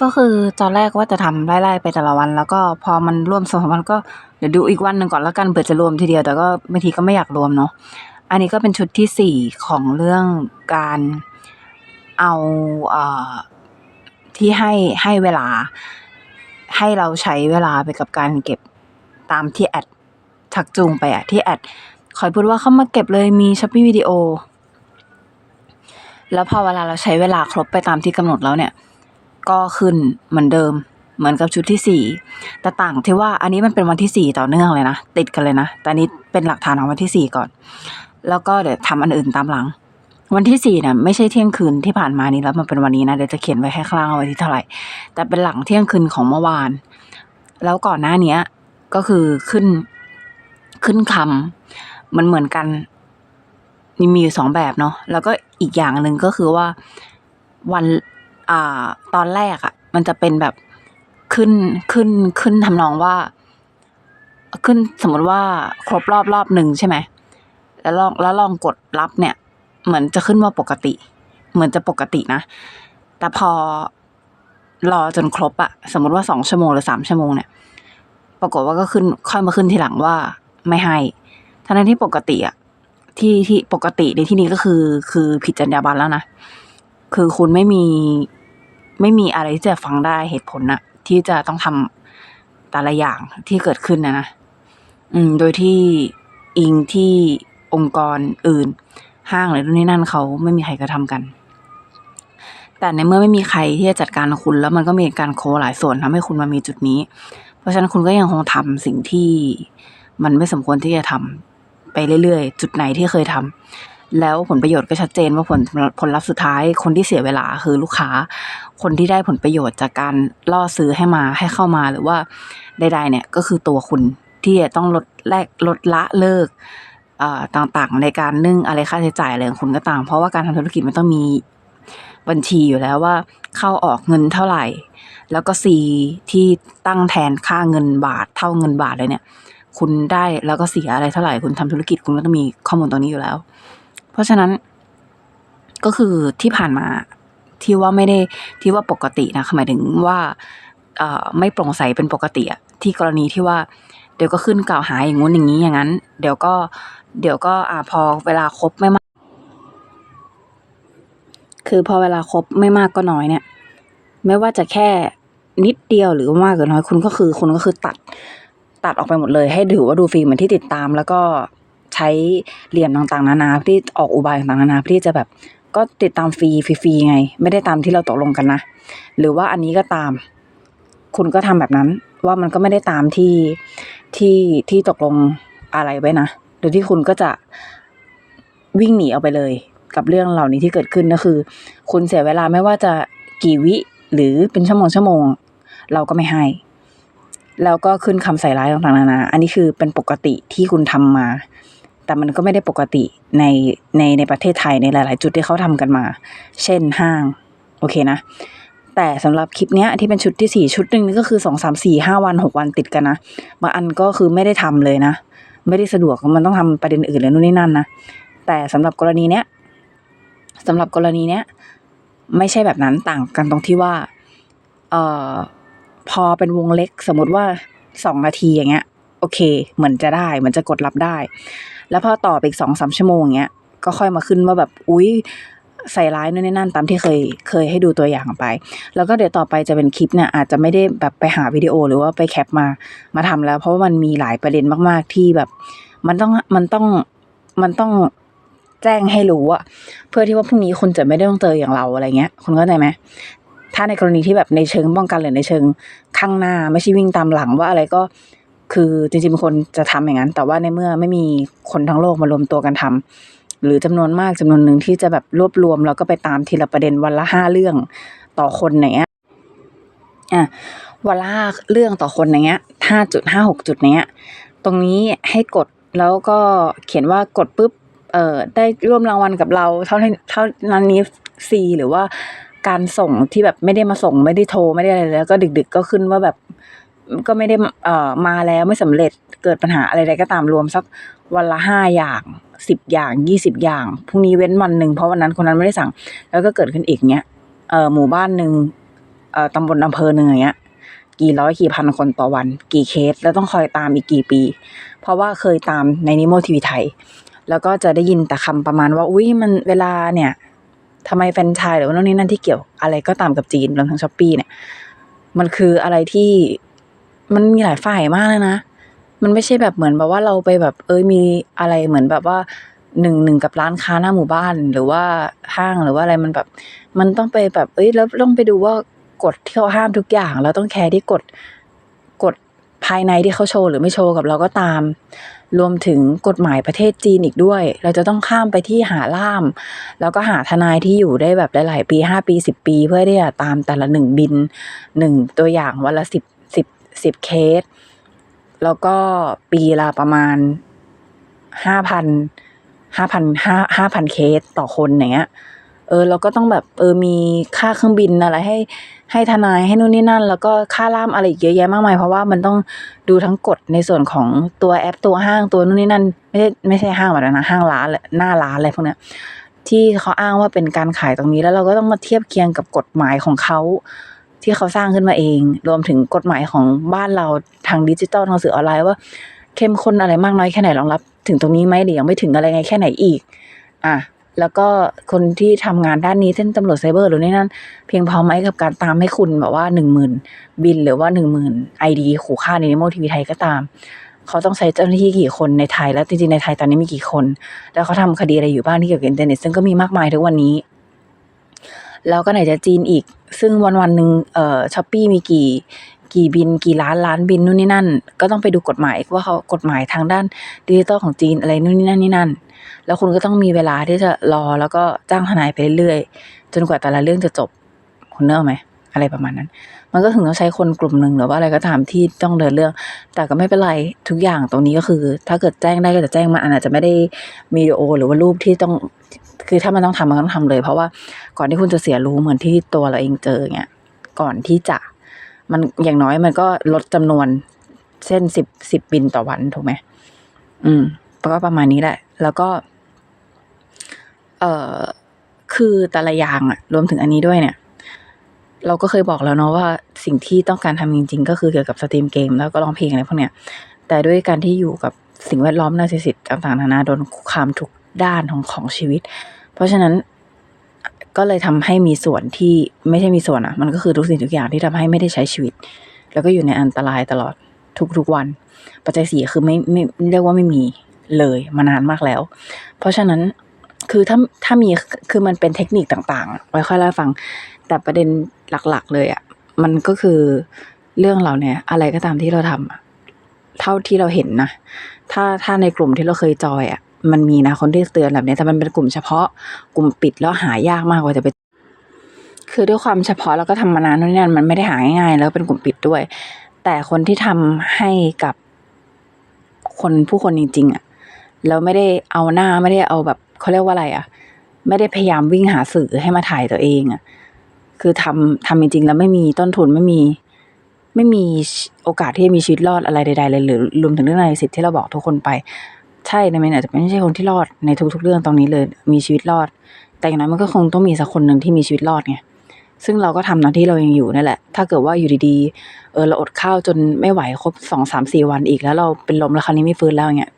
ก็คือตอนแรกว่าจะทำไล่ๆไปแต่ละวัน แล้วก็พอมันร่วมสองสามวันก็เดี๋ยวดูอีกวันหนึ่งก่อนแล้วกันเผื่อจะรวมทีเดียว แต่ก็บางทีก็ไม่อยากรวมเนาะอันนี้ก็เป็นชุดที่สี่ของเรื่องการเอาเอ่อที่ให้ให้เวลา ให้เราใช้เวลาไปกับการเก็บตามที่แอดชักจูงไปอะที่แอดคอยพูดว่าเข้ามาเก็บเลยมีช้อปปี้วิดีโอแล้วพอเวลาเราใช้เวลาครบไปตามที่กำหนดแล้วเนี่ย ก็ขึ้นเหมือนเดิม เหมือนกับชุดที่สี่แต่ต่างที่ว่าอันนี้มันเป็นวันที่สี่ต่อเนื่องเลยนะ ติดกันเลยนะ แต่อันนี้เป็นหลักฐานของวันที่สี่ก่อน แล้วก็เดี๋ยวทำอันอื่นตามหลัง วันที่สี่เนี่ยไม่ใช่เที่ยงคืนที่ผ่านมานี้แล้วมันเป็นวันนี้นะเดี๋ยวจะเขียนไว้ให้ข้างล่าว่าวันที่เท่าไหร่ แต่เป็นหลังเที่ยงคืนของเมื่อวาน แล้วก่อนหน้าเนี้ยก็คือขึ้นขึ้นคำมันเหมือนกันมีมีอยู่สองแบบเนาะแล้วก็อีกอย่างหนึ่งก็คือว่าวัน อ่า ตอนแรกอะ่ะ มันจะเป็นแบบขึ้นขึ้นขึ้นทำนองว่า ขึ้นสมมติว่าครบรอบรอบหนึ่งใช่ไหมแล้วลองแล้วลองกดรับเนี่ย เหมือนจะขึ้นว่าปกติ เหมือนจะปกตินะ แต่พอรอจนครบอะสมมติว่าสองชั่วโมงหรือสามชั่วโมงเนี่ย ปรากฏว่าก็ขึ้นค่อยมาขึ้นทีหลังว่าไม่ให้ทั้งนั้นที่ปกติอะที่ที่ปกติในที่นี้ก็คือ คือผิดจรรยาบรรณแล้วนะ คือคุณไม่มี ไม่มีอะไรที่จะฟังได้เหตุผลนะที่จะต้องทำแต่ละอย่างที่เกิดขึ้นนะนะอืม โดยที่อิงที่องค์กรอื่น ห้างหรือนู่นนี่นั่นเขาไม่มีใครกระทำกัน แต่ในเมื่อไม่มีใครที่จะจัดการคุณ แล้วมันก็มีการโคหลายส่วนทำให้คุณมามีจุดนี้ เพราะฉะนั้นคุณก็ยังคงทำสิ่งที่มันไม่สมควรที่จะทำไปเรื่อยๆ จุดไหนที่เคยทำ แล้วผลประโยชน์ก็ชัดเจนว่าผลผลลัพธ์สุดท้าย คนที่เสียเวลาคือลูกค้า คนที่ได้ผลประโยชน์จากการล่อซื้อให้มาให้เข้ามาหรือว่าใดๆเนี่ยก็คือตัวคุณที่จะต้องลดแลกลดละเลิกต่างๆในการนึ่งอะไรค่าใช้จ่ายอะไรของคุณก็ตาม เพราะว่าการทำธุรกิจมันต้องมีบัญชีอยู่แล้วว่าเข้าออกเงินเท่าไหร่ แล้วก็ C ที่ตั้งแทนค่าเงินบาทเท่าเงินบาทเลยเนี่ย คุณได้แล้วก็เสียอะไรเท่าไหร่คุณทำธุรกิจคุณก็ต้องมีข้อมูลตรงนี้อยู่แล้ว ราะฉะนั้นก็คือที่ผ่านมาที่ว่าไม่ได้ที่ว่าปกตินะหมายถึงว่าไม่โปร่งใสเป็นปกติอะที่กรณีที่ว่า เดี๋ยวก็ขึ้นกล่าวหาอย่างงู้นอย่างนี้อย่างนั้น เดี๋ยวก็เดี๋ยวก็อ่าพอเวลาครบไม่มาก คือพอเวลาครบไม่มากก็น้อยเนี่ย ไม่ว่าจะแค่นิดเดียวหรือมากหรือน้อยคุณก็คือคุณก็คือตัดตัดออกไปหมดเลย ให้ถือว่าดูฟรีเหมือนที่ติดตามแล้วก็ ใช้เหลี่ยมต่างๆ นานาที่ออกอุบายต่างๆนานาที่จะแบบ ก็ติดตามฟรีฟรีไง ไม่ได้ตามที่เราตกลงกันนะ หรือว่าอันนี้ก็ตาม คุณก็ทำแบบนั้น ว่ามันก็ไม่ได้ตามที่ที่ที่ตกลงอะไรไว้นะโดยที่คุณก็จะวิ่งหนีออกไปเลย กับเรื่องเหล่านี้ที่เกิดขึ้นก็คือ คุณเสียเวลาไม่ว่าจะกี่วิหรือเป็นชั่วโมงชั่วโมง เราก็ไม่ให้ แล้วก็ขึ้นคำใส่ร้ายต่างๆนานา อันนี้คือเป็นปกติที่คุณทำมา แต่มันก็ไม่ได้ปกติในในในประเทศไทยในหลาย ๆ จุดที่เขาทำกันมา เช่นห้าง โอเคนะ แต่สำหรับคลิปเนี้ยที่เป็นชุดที่สี่ชุดหนึ่งนี่ก็คือสองสามสี่ห้าวันหกวันติดกันนะบางอันก็คือไม่ได้ทำเลยนะ ไม่ได้สะดวกมันต้องทำประเด็นอื่นเลยนู่นนี่นั่นนะแต่สำหรับกรณีเนี้ยสำหรับกรณีเนี้ยไม่ใช่แบบนั้นต่างกันตรงที่ว่าเอ่อพอเป็นวงเล็กสมมติว่าสองนาทีอย่างเงี้ย โอเค เหมือนจะได้เหมือนจะกดรับได้ แล้วพอต่อไปอีกสองสามชั่วโมงอย่างเงี้ยก็ค่อยมาขึ้นว่าแบบอุ๊ยใส่ร้ายนู่นนี่นั่นตามที่เคยเคยให้ดูตัวอย่างไป แล้วก็เดี๋ยวต่อไปจะเป็นคลิปเนี่ยอาจจะไม่ได้แบบไปหาวิดีโอหรือว่าไปแคปมามาทำแล้ว เพราะว่ามันมีหลายประเด็นมาก ๆ ที่แบบ มันต้องมันต้องมันต้องแจ้งให้รู้อะเพื่อที่ว่าพรุ่งนี้คุณจะไม่ได้ต้องเจออย่างเราอะไรเงี้ยคุณเข้าใจไหมถ้าในกรณีที่แบบในเชิงป้องกันหรือในเชิงข้างหน้า ไม่ใช่วิ่งตามหลังว่าอะไรก็ คือจริงๆเป็นคนจะทำอย่างนั้น แต่ว่าในเมื่อไม่มีคนทั้งโลกมารวมตัวกันทำหรือจำนวนมากจำนวนหนึ่งที่จะแบบรวบรวมแล้วก็ไปตามทีละประเด็นวันละห้าเรื่องต่อคนอย่างเงี้ยอะวันละเรื่องต่อคนอย่างเงี้ยห้าจุดห้าหกจุดเนี้ย ตรงนี้ให้กดแล้วก็เขียนว่ากดปุ๊บเอ่อได้ร่วมรางวัลกับเรา เท่านั้นเท่านั้นนี้ฟรีหรือว่าการส่งที่แบบไม่ได้มาส่งไม่ได้โทรไม่ได้อะไรแล้วก็ดึก ๆ ก็ขึ้นว่าแบบ ก็ไม่ได้เอ่อมาแล้วไม่สำเร็จเกิดปัญหาอะไรใดก็ตามรวมสักวันละห้าอย่างสิบอย่างยี่สิบอย่างพรุ่งนี้เว้นวันหนึ่งเพราะวันนั้นคนนั้นไม่ได้สั่ง แล้วก็เกิดขึ้นอีกเนี้ยเอ่อหมู่บ้านหนึ่งเอ่อตำบลอำเภอหนึ่งอย่างเงี้ยกี่ร้อยกี่พันคนต่อวัน กี่เคสแล้วต้องคอยตามอีกกี่ปี เพราะว่าเคยตามในนิโมทีวีไทย แล้วก็จะได้ยินแต่คำประมาณว่าอุ้ยมันเวลาเนี่ยทำไมแฟนชส์หรือว่าโน่นนี่นั่นที่เกี่ยวอะไรก็ตามกับจีนรวมทั้งช้อปปี้เนี่ยมันคืออะไรที่ มันมีหลายฝ่ายมากเลยนะ มันไม่ใช่แบบเหมือนแบบว่าเราไปแบบ เอ้ยมีอะไรเหมือนแบบว่าหนึ่งหนึ่งกับร้านค้าหน้าหมู่บ้านหรือว่าห้างหรือว่าอะไรมันแบบ มันต้องไปแบบ เอ้ยแล้วต้องไปดูว่ากฎที่เขาห้ามทุกอย่าง เราต้องแคร์ที่กฎกฎภายในที่เขาโชว์หรือไม่โชว์กับเราก็ตาม รวมถึงกฎหมายประเทศจีนอีกด้วย เราจะต้องข้ามไปที่หาล่าม แล้วก็หาทนายที่อยู่ได้แบบหลายๆปีห้าปีสิบปี เพื่อที่จะตามแต่ละหนึ่งบินหนึ่งตัวอย่างวันละสิบ สิบเคส แล้วก็ปีละประมาณห้าพันห้าพันห้าห้าพันเคสต่อคนอย่างเงี้ยเออเราก็ต้องแบบเออมีค่าเครื่องบินอะไรให้ให้ทนายให้นู่นนี่นั่น แล้วก็ค่าล่ามอะไรเยอะแยะมากมายเพราะว่ามันต้องดูทั้งกฎในส่วนของตัวแอปตัวห้างตัวนู่นนี่นั่น ไม่ใช่ไม่ใช่ห้างแบบนั้นะห้างร้านหละหน้าร้านอะไรพวกเนี้ยที่เขาอ้างว่าเป็นการขายตรงนี้แล้วเราก็ต้องมาเทียบเคียงกับกฎหมายของเขา ที่เขาสร้างขึ้นมาเอง รวมถึงกฎหมายของบ้านเราทางดิจิตอลทางสื่อออนไลน์ว่า เข้มข้นอะไรมากน้อยแค่ไหนรองรับ ถึงตรงนี้ไหมหรือยังไม่ถึงอะไรไงแค่ไหนอีก อะแล้วก็คนที่ทำงานด้านนี้เช่นตำรวจไซเบอร์หรือนี่นั่นเพียงพอไหมกับการตามให้คุณแบบว่าหนึ่งหมื่นบินหรือว่าหนึ่งหมื่นไอดีขู่ฆ่าในนิโมทีวีไทยก็ตาม เขาต้องใช้เจ้าหน้าที่กี่คนในไทย แล้วจริงๆในไทยตอนนี้มีกี่คน แล้วเขาทำคดีอะไรอยู่บ้างที่เกี่ยวกับอินเทอร์เน็ตซึ่งก็มีมากมายทุกวันนี้ แล้วก็ไหนจะจีนอีก ซึ่งวันวันหนึ่งเอ่อช้อปปี้มีกี่กี่บินกี่ล้านล้านบินนู่นนี่นั่น ก็ต้องไปดูกฎหมายว่าเขากฎหมายทางด้านดิจิตอลของจีนอะไรนู่นนี่นั่นนี่นั่น แล้วคุณก็ต้องมีเวลาที่จะรอแล้วก็จ้างทนายไปเรื่อยๆจนกว่าแต่ละเรื่องจะจบคุณเนกออกไหมอะไรประมาณนั้น มันก็ถึงต้องใช้คนกลุ่มหนึ่งหรือว่าอะไรก็ตามที่ต้องเดินเรื่อง แต่ก็ไม่เป็นไรทุกอย่างตรงนี้ก็คือ ถ้าเกิดแจ้งได้ก็จะแจ้งมันอาจจะไม่ได้มีวิดีโอ หรือว่ารูปที่ต้อง คือถ้ามันต้องทำมันก็ต้องทำเลย เพราะว่าก่อนที่คุณจะเสียรู้เหมือนที่ตัวเราเองเจอเงี้ยก่อนที่จะมันอย่างน้อยมันก็ลดจำนวนเช่นสิบสิบบินต่อวันถูกไหมอืมก็ประมาณนี้แหละ แล้วก็ เอ่อคือแต่ละอย่างอะรวมถึงอันนี้ด้วยเนี่ย เราก็เคยบอกแล้วเนาะว่าสิ่งที่ต้องการทำจริง ๆ ก็คือเกี่ยวกับสตรีมเกม แล้วก็ร้องเพลงอะไรพวกเนี้ยแต่ด้วยการที่อยู่กับสิ่งแวดล้อมนาซิสิตต่างๆนานาโดนคุกคามทุก ด้านของของชีวิต เพราะฉะนั้นก็เลยทำให้มีส่วนที่ไม่ใช่มีส่วนอะมันก็คือทุกสิ่งทุกอย่างที่ทำให้ไม่ได้ใช้ชีวิต แล้วก็อยู่ในอันตรายตลอดทุกๆวัน ปัจจัยสี่คือไม่ไม่เรียกว่าไม่มีเลยมานานมากแล้ว เพราะฉะนั้นคือถ้าถ้ามีคือมันเป็นเทคนิคต่างๆ ไว้ค่อยเล่าฟัง แต่ประเด็นหลักๆ เลยอะมันก็คือเรื่องเราเนี่ย อะไรก็ตามที่เราทำเท่าที่เราเห็นนะถ้าถ้าในกลุ่มที่เราเคยจอยอะ มันมีนะคนที่เตือนแบบนี้แต่มันเป็นกลุ่มเฉพาะกลุ่มปิดแล้วหายากมากกว่าจะไป คือด้วยความเฉพาะแล้วก็ทำมานานนู่นนี่นั่นมันไม่ได้หาง่ายๆแล้วเป็นกลุ่มปิดด้วย แต่คนที่ทำให้กับคนผู้คนจริงๆอะแล้วไม่ได้เอาหน้าไม่ได้เอาแบบเขาเรียกว่าอะไรอะ ไม่ได้พยายามวิ่งหาสื่อให้มาถ่ายตัวเองอะคือทำทำจริงๆ แล้วไม่มีต้นทุนไม่มีไม่มีโอกาสที่จะมีชีวิตรอดอะไรใดๆเลยหรือรวมถึงเรื่องในสิทธิ์ที่เราบอกทุกคนไป ใช่ในเมนอาจจะไม่ใช่คนที่รอดในทุกๆ เรื่องตรงนี้เลย มีชีวิตรอด แต่อย่างน้อยมันก็คงต้องมีสักคนหนึ่งที่มีชีวิตรอดไงซึ่งเราก็ทำหน้าที่เรายังอยู่นั่นแหละ ถ้าเกิดว่าอยู่ดีๆ เออเราอดข้าวจนไม่ไหวครบสองสามสี่วันอีกแล้วเราเป็นลมแล้วคราวนี้ไม่ฟื้นแล้วอย่างเงี้ย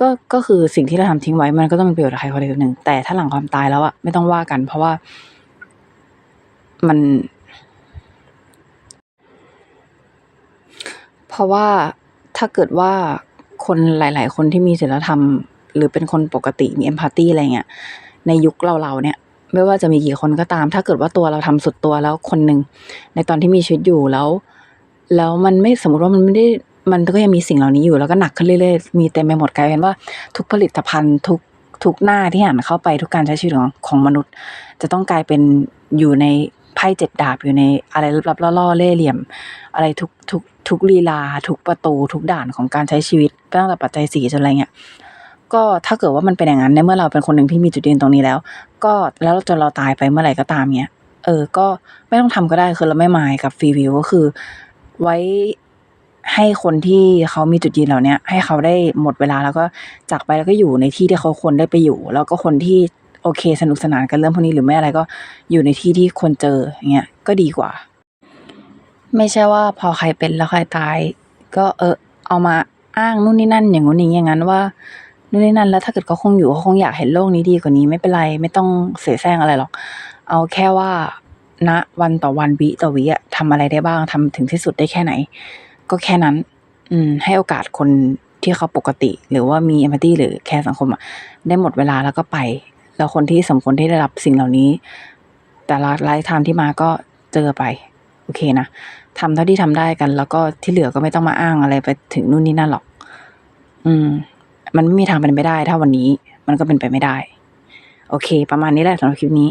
ก็ก็คือสิ่งที่เราทำทิ้งไว้มันก็ต้องเป็นประโยชน์กับใครคนใดคนหนึ่ง แต่ถ้าหลังความตายแล้วอะไม่ต้องว่ากัน เพราะว่ามัน เพราะว่าถ้าเกิดว่า คนหลาย ๆ คนที่มีศีลธรรม หรือเป็นคนปกติมี empathy อะไรเงี้ยในยุคเราๆเนี่ย ไม่ว่าจะมีกี่คนก็ตาม ถ้าเกิดว่าตัวเราทำสุดตัวแล้วคนหนึ่งในตอนที่มีชีวิตอยู่แล้ว แล้วมันไม่สมมติว่ามันไม่ได้มันก็ยังมีสิ่งเหล่านี้อยู่แล้วก็หนักขึ้นเรื่อยๆมีเต็มไปหมดกลายเป็นว่าทุกผลิตภัณฑ์ทุกทุกหน้าที่หันเข้าไปทุกการใช้ชีวิตของของมนุษย์ จะต้องกลายเป็นอยู่ในไพ่เจ็ดดาบอยู่ในอะไรลับล่อๆเล่ห์เหลี่ยม อะไรทุกทุก ทุกลีลา ทุกประตู ทุกด่านของการใช้ชีวิตตั้งแต่ปัจจัยสี่จนอะไรเงี้ยก็ถ้าเกิดว่ามันเป็นอย่างนั้นในเมื่อเราเป็นคนหนึ่งที่มีจุดยืนตรงนี้แล้ว ก็แล้วจนเราตายไปเมื่อไหร่ก็ตามเนี้ยเออ ก็ไม่ต้องทำก็ได้คือเราไม่หมายกับฟรีวิวก็คือ ไว้ให้คนที่เขามีจุดยืนเหล่านี้ให้เขาได้หมดเวลาแล้วก็จากไปแล้วก็อยู่ในที่ที่เขาควรได้ไปอยู่ แล้วก็คนที่โอเคสนุกสนานกันเรื่องพวกนี้หรือไม่อะไรก็อยู่ในที่ที่ควรเจออย่างเงี้ยก็ดีกว่า ไม่ใช่ว่าพอใครเป็นแล้วใครตาย ก็เออเอามาอ้างนู่นนี่นั่นอย่างงู้นอย่างนี้อย่างนั้นว่านู่นนี่นั่นแล้วถ้าเกิดเขาคงอยู่เขาคงอยากเห็นโลกนี้ดีกว่านี้ไม่เป็นไร ไม่ต้องเสียแซงอะไรหรอก เอาแค่ว่าณวันต่อวันวิต่อวิอะทำอะไรได้บ้างทำถึงที่สุดได้แค่ไหน ก็แค่นั้น อืม ให้โอกาสคนที่เขาปกติ หรือว่ามีเอมพัตตีหรือแคร์สังคมอะได้หมดเวลาแล้วก็ไป แล้วคนที่สมควรที่ได้รับสิ่งเหล่านี้ แต่ละไลฟ์ไทม์ที่มาก็เจอไป โอเคนะทำเท่าที่ทำได้กัน แล้วก็ที่เหลือก็ไม่ต้องมาอ้างอะไรไปถึงนู่นนี่นั่นหรอก อืม มันไม่มีทางเป็นไปได้ ถ้าวันนี้มันก็เป็นไปไม่ได้ โอเค ประมาณนี้แหละสำหรับคลิปนี้